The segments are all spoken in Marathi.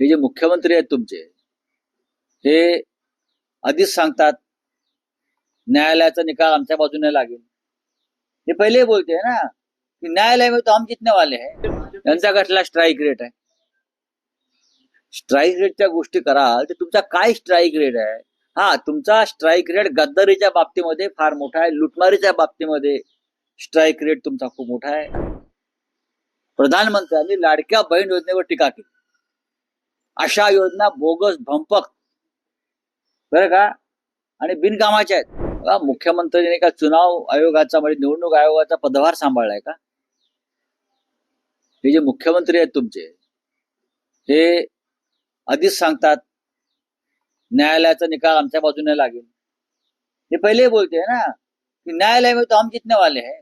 हे जे मुख्यमंत्री आहेत तुमचे हे आधीच सांगतात न्यायालयाचा निकाल आमच्या बाजूने लागेल. हे पहिले बोलते ना की न्यायालय में तो हम जितने वाले हैं त्यांचा कसला स्ट्राईक रेट आहे? स्ट्राईक रेटच्या गोष्टी कराल तर तुमचा काय स्ट्राईक रेट आहे? हा तुमचा स्ट्राईक रेट गद्दारीच्या बाबतीमध्ये फार मोठा आहे लुटमारीच्या बाबतीमध्ये स्ट्राईक रेट तुमचा खूप मोठा आहे. प्रधानमंत्र्यांनी लाडक्या बहीण योजनेवर टीका केली. अशा योजना बोगस भंपक. बरं का? आणि बिनकामाच्या आहेत. मुख्यमंत्र्यांनी का चुनाव आयोगाचा म्हणजे निवडणूक आयोगाचा पदभार सांभाळलाय का? हे जे मुख्यमंत्री आहेत तुमचे हे आधीच सांगतात न्यायालयाचा निकाल आमच्या बाजूने लागेल. हे पहिले बोलते ना कि न्यायालय में तो हम जीतने वाले हैं.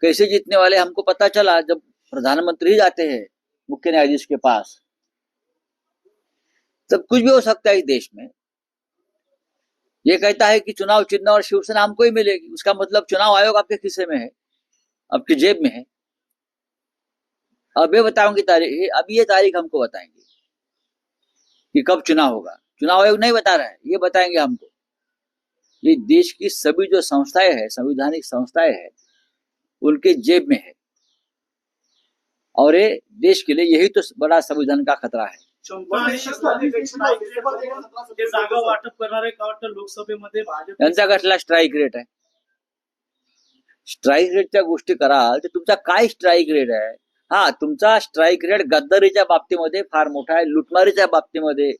कैसे जीतने वाले हमको पता चला जब प्रधानमंत्री जाते हैं मुख्य न्यायाधीश के पास तब कुछ भी हो सकता है इस देश में। ये कहता है कि चुनाव चिन्ह और शिवसेना हमको ही मिलेगी। उसका मतलब चुनाव आयोग आपके खिस्से में है, आपकी जेब में है। अब ये बताऊँगी तारीख अब ये तारीख हमको बताएँगे कि कब चुनाव होगा। चुनाव आयोग नहीं बता रहा है, ये बताएँगे हमको। ये देश की सभी जो संस्थाएँ हैं, संवैधानिक संस्थाएँ हैं, उनके जेब में है। और ये देश के लिए यही तो बड़ा संविधान का खतरा है। ते जागा वाटप करणारे का वाटतं लोकसभेमध्ये भाजप? यांचा कसला स्ट्राईक रेट आहे? स्ट्राईक रेटच्या गोष्टी कराल तर तुमचा काय स्ट्राईक रेट आहे? हा तुमचा स्ट्राईक रेट गद्दारीच्या बाबतीमध्ये फार मोठा आहे. लुटमारीच्या बाबतीमध्ये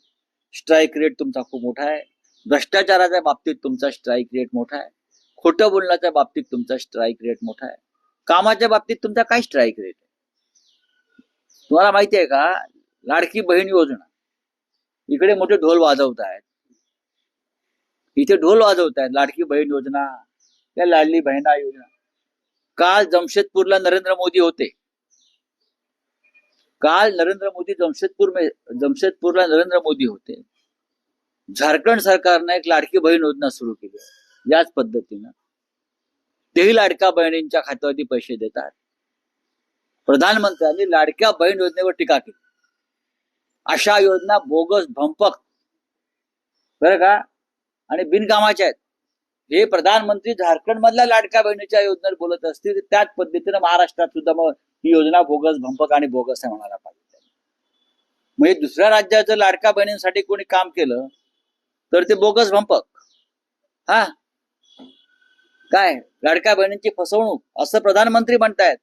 स्ट्राईक रेट तुमचा खूप मोठा आहे. भ्रष्टाचाराच्या बाबतीत तुमचा स्ट्राईक रेट मोठा आहे. खोटं बोलण्याच्या बाबतीत तुमचा स्ट्राईक रेट मोठा आहे. कामाच्या बाबतीत तुमचा काय स्ट्राईक रेट आहे? तुम्हाला माहिती आहे का? लाडकी बहीण योजना. इकडे मोठे ढोल वाजवत आहेत इथे ढोल वाजवत आहेत लाडकी बहीण योजना या लाडली बहिणा योजना. काल जमशेदपूरला नरेंद्र मोदी होते. काल नरेंद्र मोदी जमशेदपूर जमशेदपूरला नरेंद्र मोदी होते. झारखंड सरकारने एक लाडकी बहीण योजना सुरू केली. याच पद्धतीनं. तेही लाडक्या बहिणींच्या खात्यावरती पैसे देतात. प्रधानमंत्र्यांनी लाडक्या बहीण योजनेवर टीका केली. अशा योजना बोगस भंपक. बरं का? आणि बिनकामाच्या आहेत. हे प्रधानमंत्री झारखंड मधल्या लाडक्या बहिणीच्या योजनेवर बोलत असतील त्याच पद्धतीनं महाराष्ट्रात सुद्धा मग ही योजना बोगस भंपक आणि बोगस आहे म्हणायला पाहिजे. म्हणजे दुसऱ्या राज्यात जर लाडक्या बहिणींसाठी कोणी काम केलं तर ते बोगस भंपक. हा? काय? लाडक्या बहिणींची फसवणूक असं प्रधानमंत्री म्हणतायत.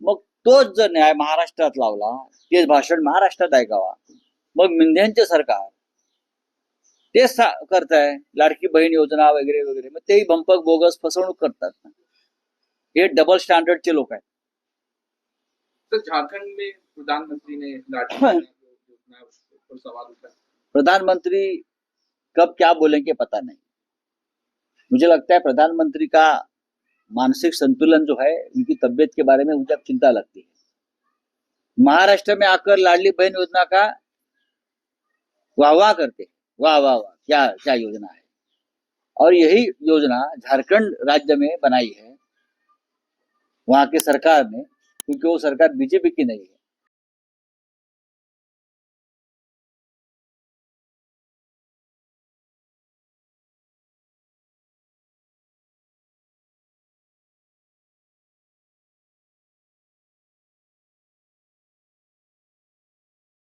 मग तोच जर न्याय महाराष्ट्रात लावला तेच भाषण महाराष्ट्रात ऐकावा. मग मिंध्यांचे सरकार तेच सा- करताय लाडकी बहीण योजना वगैरे वगैरे. मग तेही भंपक बोगस फसवणूक करतात. हे डबल स्टँडर्डचे लोक आहेत. तो झारखंड में प्रधानमंत्री ने सवाल उठा प्रधानमंत्री कब क्या बोलेंगे पता नहीं. मुझे लगता है प्रधानमंत्री का मानसिक संतुलन जो है उनकी तबीयत के बारे में मुझे चिंता लगती है। महाराष्ट्र में आकर लाडली बहन योजना का वाह वाह करते वाह वाह वाह, क्या क्या योजना है। और यही योजना झारखंड राज्य में बनाई है। वहाँ की सरकार ने, क्योंकि वो सरकार बीजेपी की नहीं है